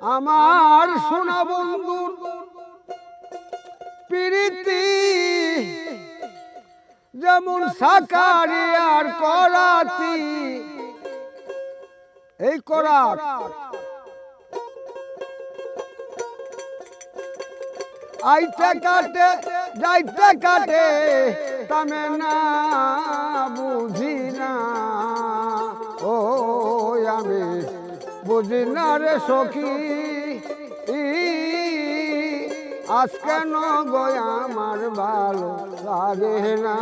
আমার সোনা বন্ধুর প্রীতি যেমন সাকারি আর করাতি। এই করাত আইতে কাটে, যাইতে কাটে, তমে না বুঝি না। ও, আমি বুঝি না সখী? ই, আজ কেন গো আমার ভালো লাগে না?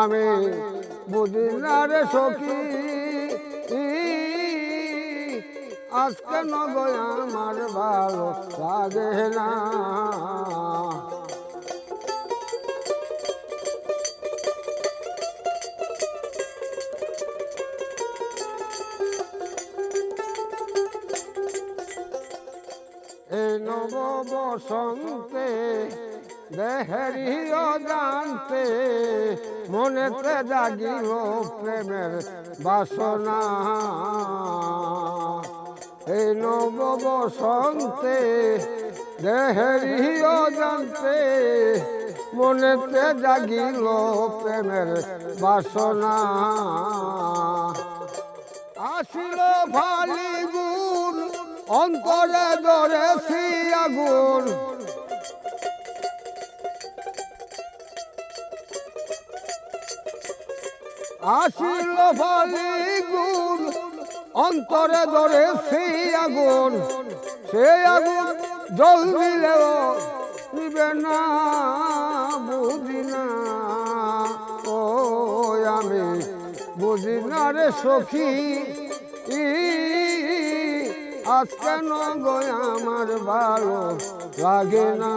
আমি বুঝি না সখী? ই, আজ কেন গো আমার ভালো লাগে না? এই নব বসন্তে দেহেরিও জানতে মনেতে জাগিল প্রেমের বাসনা। এই নব বসন্তে দেহেরিও জানতে মনেতে জাগিল প্রেমের বাসনা। আসিল ভালি অন্তরে ধরেছি আগুন। আসিল ভালি গুণ, অন্তরে ধরেছি আগুন। সেই আগুন জল দিলেও নিবে না, বুঝি না। ও আমি বুঝি না রে সখী আজ কেন আমার ভালো লাগে না?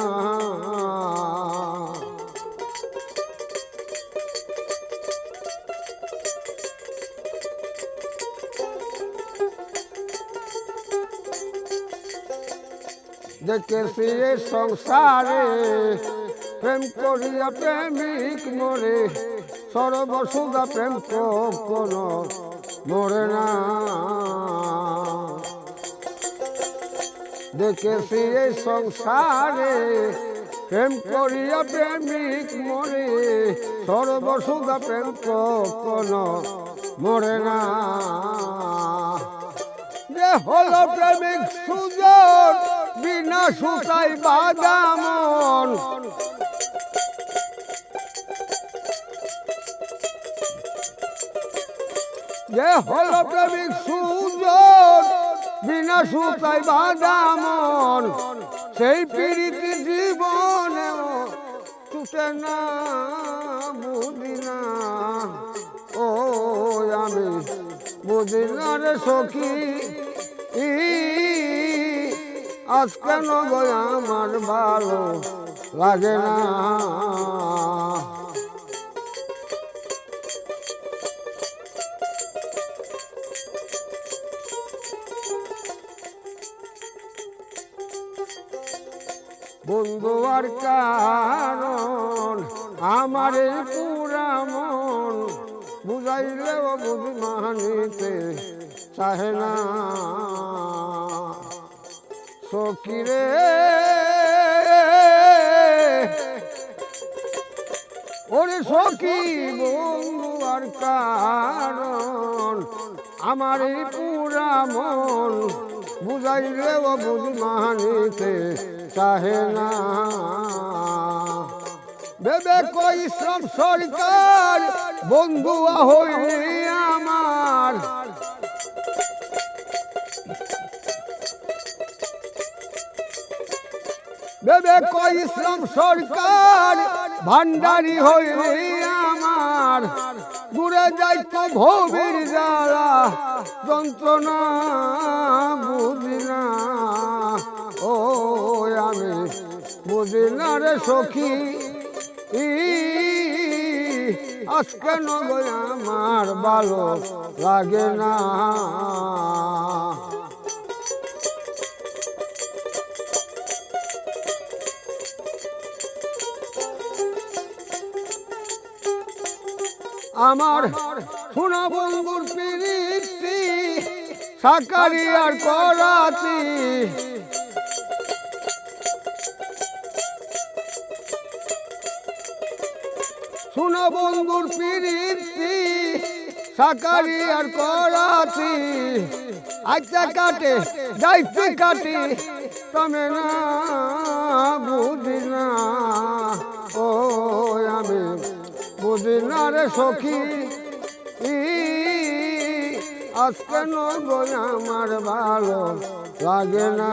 দেখেছি সংসারে প্রেম করিয়া প্রেমিক মরে সর্বসুদা প্রেম কোনো মরে না। দেখেছি এই সংসারে প্রেম করিয়া প্রেমিক মরে সর্বসুদা প্রেম কোনো মরে না। যে হলো প্রেমিক সুযোগ বিনা সুতাই বাদামন যে হলো প্রেমিক সুযোগ বিনা সুতাই বাদামন, সেই পীড়িত জীবনে টুটে না বুঝি না ও, আমি বুঝি না রে সখী আজ কেন আমার ভালো লাগে না? বন্ধু আর কারণ, আমার পুরা মন বুঝাইলেও বুঝি মানিতে চাহে না। সকিরে ওরে সখী, বন্ধু আর কারণ, আমার পুরা মন বুঝাইলেও বুঝি মানিতে চাহে না বেবে কই শ্রম সরকার বন্ধু হই আমার বেবে কই ইসলাম সরকার ভান্ডারি হইলে আমার দূরে যাইতো ভবির জ্বালা যন্ত্রণা বুঝি বুঝি না রে সখী আজকে নগয় আমার ভালো লাগে না? আমার সোনা বন্ধুর প্রীতি সাকারি আর করাতি শুনো বন্ধুর পিরিতি সাকারি আর করাতি আচ্ছা কাটে, যাইতে কাটি তুমি না বুঝি না ও আমি বুঝি না রে সখী আজকে নয় আমার ভালো লাগে না?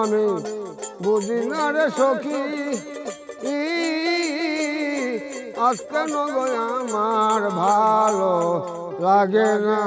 আমি বুঝি না রে সখী আজকে নয় আমার ভালো লাগে না।